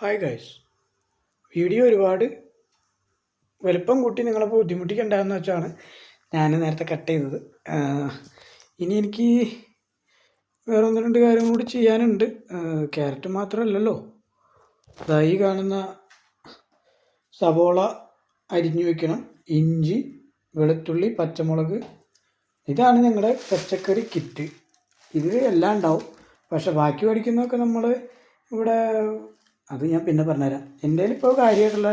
Hi guys video ഒരുപാട് വലുപ്പം കൂട്ടി നിങ്ങളെ ബുദ്ധിമുട്ടിക്കണ്ടെന്ന് വെച്ചാണ് ഞാൻ നേരത്തെ കട്ട് ചെയ്തത്. ഇനി എനിക്ക് വേറെ ഒന്ന് രണ്ട് കാര്യം കൂടി ചെയ്യാനുണ്ട്. ക്യാരറ്റ് മാത്രമല്ലല്ലോ ഈ കാണുന്ന സവോള അരിഞ്ഞു വയ്ക്കണം ഇഞ്ചി വെളുത്തുള്ളി പച്ചമുളക്. ഇതാണ് ഞങ്ങളുടെ പച്ചക്കറി കിറ്റ് ഇതിൽ എല്ലാം ഉണ്ടാവും. പക്ഷെ ബാക്കി മേടിക്കുന്നതൊക്കെ നമ്മൾ ഇവിടെ അത് ഞാൻ പിന്നെ പറഞ്ഞുതരാം. എന്റെ ഇപ്പോൾ കാര്യമായിട്ടുള്ള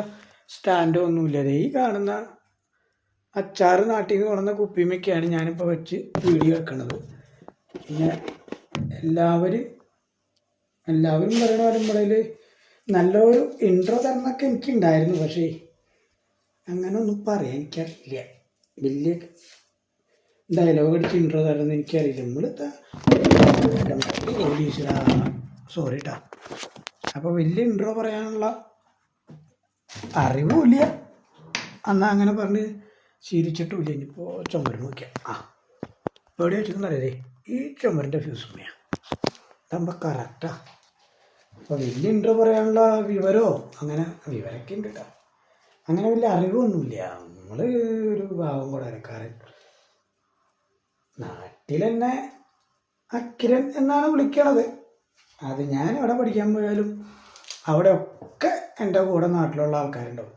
സ്റ്റാൻഡോ ഒന്നുമില്ല. ഈ കാണുന്ന അച്ചാറ് നാട്ടിൽ നിന്ന് കൊണ്ടുവന്ന കുപ്പിമൊക്കെയാണ് ഞാനിപ്പോൾ വെച്ച് വീഡിയോ വെക്കുന്നത് പിന്നെ എല്ലാവരും എല്ലാവരും പറയണ വരുമ്പോഴേ നല്ലൊരു ഇൻട്രോ തരണമൊക്കെ എനിക്കുണ്ടായിരുന്നു. പക്ഷേ അങ്ങനെ ഒന്നും പറയാൻ എനിക്കറിയില്ല. വലിയ ഡയലോഗ് അടിച്ച് ഇൻട്രോ തരണമെന്ന് എനിക്കറിയില്ല. നമ്മളിത്ത സോറി കേട്ടാ അപ്പോൾ വലിയ ഇൻട്രോ പറയാനുള്ള അറിവുമില്ല. അന്നാ അങ്ങനെ പറഞ്ഞ് ശീലിച്ചിട്ടുമില്ല. ഇനിയിപ്പോൾ ചുമര് നോക്കിയാൽ ആ എവിടെ വെച്ചിട്ടുണ്ടല്ലേ ഈ ചുമരിന്റെ ഫ്യൂസ് ഉമ്മയാണ് ഇതാകുമ്പോൾ കറക്റ്റാ അപ്പോൾ വലിയ ഇൻട്രോ പറയാനുള്ള വിവരമോ അങ്ങനെ വിവരമൊക്കെ ഉണ്ട് കേട്ടോ അങ്ങനെ വലിയ അറിവൊന്നുമില്ല. നമ്മൾ ഒരു ഭാവം കൊടരക്കാരൻ നാട്ടിൽ തന്നെ അക്കിരൻ എന്നാണ് വിളിക്കണത്. അത് ഞാൻ എവിടെ പഠിക്കാൻ പോയാലും അവിടെ ഒക്കെ എന്റെ കൂടെ നാട്ടിലുള്ള ആൾക്കാരുണ്ടാവും.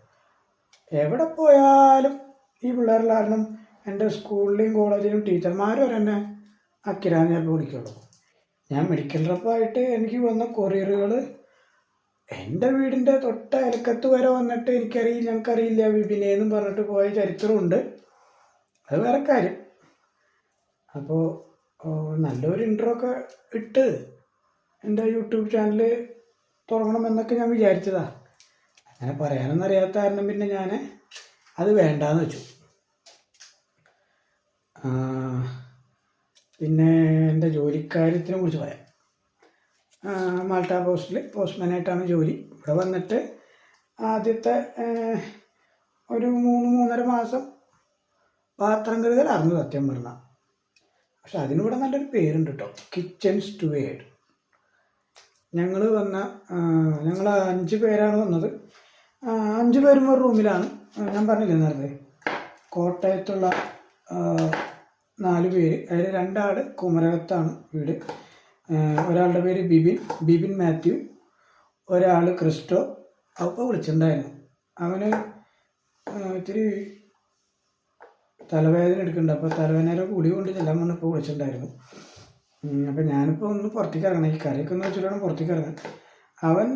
എവിടെ പോയാലും ഈ പിള്ളേരെല്ലാവരും എന്റെ സ്കൂളിലെയും കോളേജിലും ടീച്ചർമാരും വരെ എന്നെ അക്കിരാന്ന് ചിലപ്പോൾ വിളിക്കുള്ളൂ. ഞാൻ മെഡിക്കൽ റപ്പായിട്ട് എനിക്ക് വന്ന കൊറിയറുകൾ എന്റെ വീടിന്റെ തൊട്ട അലക്കത്ത് വരെ വന്നിട്ട് എനിക്കറിയില്ല ഞങ്ങൾക്കറിയില്ല വിപിനെന്നും പറഞ്ഞിട്ട് പോയ ചരിത്രമുണ്ട്. അത് വേറെ കാര്യം. അപ്പോൾ നല്ലൊരു ഇൻട്രോ ഒക്കെ ഇട്ട് എന്റെ യൂട്യൂബ് ചാനൽ തുടങ്ങണമെന്നൊക്കെ ഞാൻ വിചാരിച്ചതാണ് അങ്ങനെ പറയാനൊന്നും അറിയാത്ത കാരണം പിന്നെ ഞാൻ അത് വേണ്ടാന്ന് വെച്ചു. പിന്നെ എന്റെ ജോലിക്കാര്യത്തിനെ കുറിച്ച് പറയാം. മാൾട്ട പോസ്റ്റിൽ പോസ്റ്റ്മാനായിട്ടാണ് ജോലി. ഇവിടെ വന്നിട്ട് ആദ്യത്തെ ഒരു മൂന്ന് മൂന്നര മാസം പാത്രം കഴുകൽ അറിഞ്ഞു സത്യം പറഞ്ഞാൽ പക്ഷെ അതിനിവിടെ നല്ലൊരു പേരുണ്ട് കേട്ടോ കിച്ചൺ സ്റ്റുവേഡ് ഞങ്ങൾ വന്ന ഞങ്ങൾ അഞ്ച് പേരാണ് വന്നത്. അഞ്ച് പേരും ഒരു റൂമിലാണ്. ഞാൻ പറഞ്ഞില്ലേ നേരത്തെ? കോട്ടയത്തുള്ള നാല് പേര്. അതിൽ രണ്ടാൾ കുമരകത്താണ് വീട്. ഒരാളുടെ പേര് ബിബിൻ ബിബിൻ മാത്യു. ഒരാൾ ക്രിസ്റ്റോ. അപ്പോൾ വിളിച്ചിട്ടുണ്ടായിരുന്നു. അവന് ഇത്തിരി തലവേദന എടുക്കുന്നുണ്ട്. അപ്പോൾ തലവേദനയുടെ ഗുളി കൊണ്ട് ചെല്ലാൻ വന്നപ്പോൾ വിളിച്ചിട്ടുണ്ടായിരുന്നു. ഉം, അപ്പോൾ ഞാനിപ്പോൾ ഒന്ന് പുറത്തേക്ക് ഇറങ്ങണം. ഈ കറിയൊക്കെ ഒന്ന് വെച്ചിട്ടാണ് പുറത്തേക്ക് ഇറങ്ങാൻ അവൻ